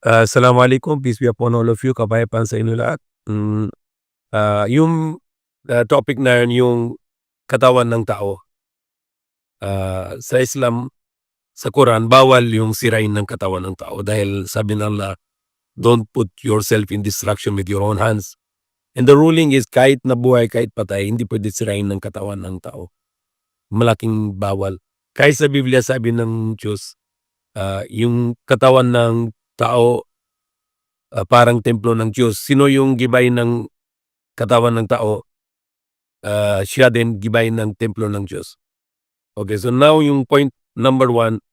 Ah, Assalamualaikum, peace be upon all of you, kapayapaan sa inyo lahat. Hmm, ah, yung, ah, topic na yun yung katawan ng tao. Ah, sa Islam, sa Quran, bawal yung sirain ng katawan ng tao dahil sabi ng Allah, "Don't put yourself in destruction with your own hands." And the ruling is kahit nabuhay, kahit patay, hindi pwede sirain ng katawan ng tao. Malaking bawal. Kahit sa Biblia sabi ng Diyos, ah, yung katawan ng tao, ah, parang templo ng Diyos. Sino yung gibay ng katawan ng tao? Ah, siya din gibay ng templo ng Diyos. Okay, so now yung point number one,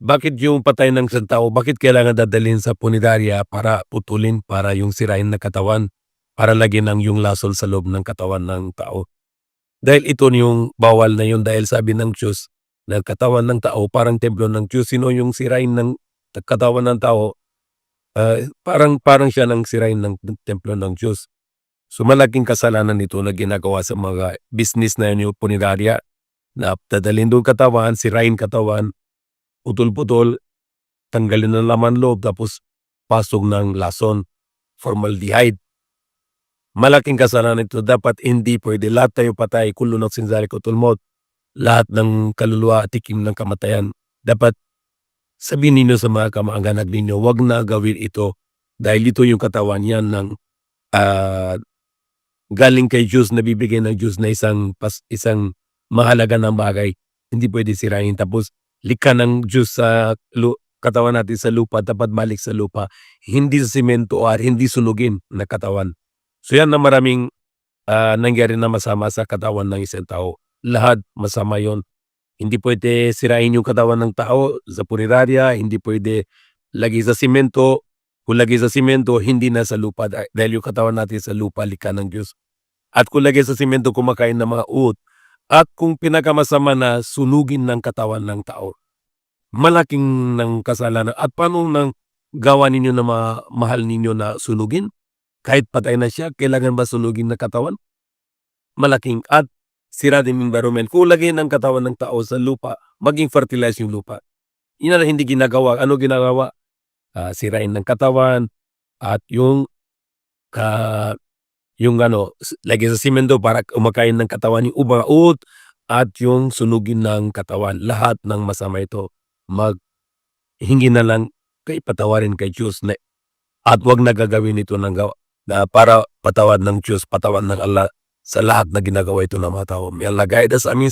bakit yung patay ng isang tao, bakit kailangan dadalhin sa punedarya para putulin, para yung sirain na katawan, para lagyan ng yung lasol sa loob ng katawan ng tao? Dahil ito yung bawal na yun dahil sabi ng Diyos na katawan ng tao parang templo ng Diyos. Sino yung sirain ng katawan ng tao? Ah, parang parang siya ng sirain ng templo ng Diyos. So malaking kasalanan nito na ginagawa sa mga business na yun yung punedarya na dadalhin doon katawan, sirain katawan, putol-putol, tanggalin ng laman loob tapos pasok ng lason, formaldehyde. Malaking kasalanan ito. Dapat hindi pwede. Lahat tayo patay. Kullo ng sinzari kutulmot. Lahat ng kaluluwa tikim ng kamatayan. Dapat sabihin ninyo sa mga kamag-anak ninyo, wag na gawin ito dahil ito yung katawan yan ng ah, galing kay Diyos na bibigyan ng Diyos na isang pas, isang mahalaga ng bagay. Hindi pwede sirain. Tapos likha ng Diyos sa lu- katawan natin sa lupa, dapat balik sa lupa. Hindi sa simento at hindi sunugin na katawan. So yan na maraming ah, nangyari na masama sa katawan ng isang tao. Lahat masama yon. Hindi pwede sirain yung katawan ng tao sa punerarya, hindi pwede lagi sa simento. Kung lagi sa simento, hindi na sa lupa dah- dahil yung katawan natin sa lupa, likha ng Diyos. At kung lagi sa simento, kumakain ng mga uot. At kung pinakamasama na sunugin ng katawan ng tao. Malaking ng kasalanan. At paano nang gawa ninyo na ma- mahal ninyo na sunugin? Kahit patay na siya, kailangan ba sunugin na katawan? Malaking at sira din environment. Kung lagyan ng katawan ng tao sa lupa, maging fertilize yung lupa. Yun na hindi ginagawa. Ano ginagawa? Ah, sirain ng katawan at yung ka yung ano, lagi sa simento para umakain ng katawan yung umaut at yung sunugin ng katawan. Lahat ng masama ito. Mag hingi na lang kay patawarin kay Diyos na at wag na gagawin ito ng gawa na para patawad ng Diyos, patawad ng Allah sa lahat na ginagawa ito ng mga tao. May Allah guide us. Amin.